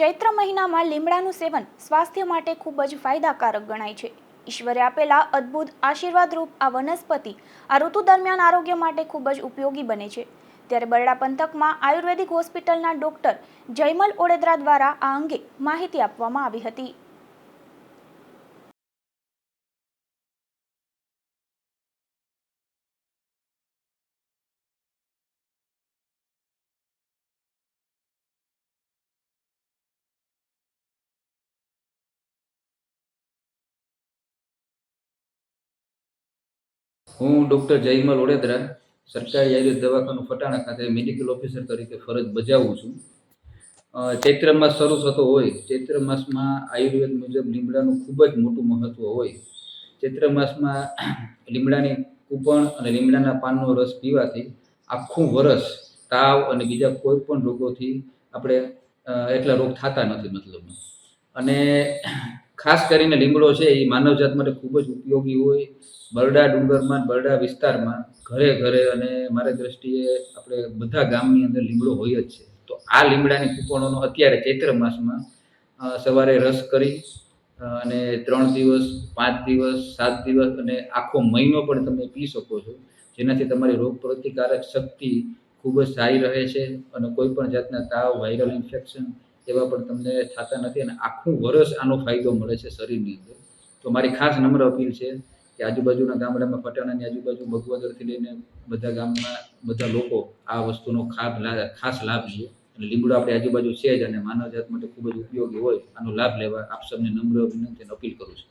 ચૈત્ર મહિનામાં લીમડાનું સેવન સ્વાસ્થ્ય માટે ખૂબ જ ફાયદાકારક ગણાય છે. ઈશ્વરે આપેલા અદ્ભુત આશીર્વાદરૂપ આ વનસ્પતિ આ ઋતુ દરમિયાન આરોગ્ય માટે ખૂબ જ ઉપયોગી બને છે. ત્યારે બરડા પંથકમાં આયુર્વેદિક હોસ્પિટલના ડોક્ટર જયમલ ઓડેદરા દ્વારા આ અંગે માહિતી આપવામાં આવી હતી. હું ડૉક્ટર જયમલ ઓડેદરા સરકારી આયુર્વેદ દવાખાનું ફટાણા ખાતે મેડિકલ ઓફિસર તરીકે ફરજ બજાવું છું. ચૈત્ર માસ શરૂ થતો હોય, ચૈત્ર માસમાં આયુર્વેદ મુજબ લીમડાનું ખૂબ જ મોટું મહત્ત્વ હોય. ચૈત્ર માસમાં લીમડાની કૂપણ અને લીમડાના પાનનો રસ પીવાથી આખું વરસ તાવ અને બીજા કોઈ પણ રોગોથી આપણે એટલા રોગ થતા નથી મતલબમાં. અને ખાસ કરીને લીમડો છે, એ માનવજાત માટે ખૂબ જ ઉપયોગી હોય. બરડા ડુંગરમાં, બરડા વિસ્તારમાં ઘરે ઘરે અને મારી દ્રષ્ટિએ આપણે બધા ગામની અંદર લીમડો હોય જ છે. તો આ લીમડાની કૂપણોનો અત્યારે ચૈત્ર માસમાં સવારે રસ કરી અને ત્રણ દિવસ, પાંચ દિવસ, સાત દિવસ અને આખો મહિનો પણ તમે પી શકો છો. જેનાથી તમારી રોગ પ્રતિકારક શક્તિ ખૂબ જ સારી રહે છે અને કોઈ પણ જાતના તાવ, વાયરલ ઇન્ફેક્શન એવા પણ તમને થતા નથી અને આખું વર્ષ આનો ફાયદો મળે છે શરીરની અંદર. તો મારી ખાસ નમ્ર અપીલ છે કે આજુબાજુના ગામડામાં, પટાણાની આજુબાજુ બગવાદરથી લઈને બધા ગામમાં બધા લોકો આ વસ્તુનો ખાસ લાભ લે. અને લીમડો આપણી આજુબાજુ છે જ અને માનવજાત માટે ખૂબ જ ઉપયોગી હોય. આનો લાભ લેવા આપ સૌને નમ્ર અભિનંદન અપીલ કરું છું.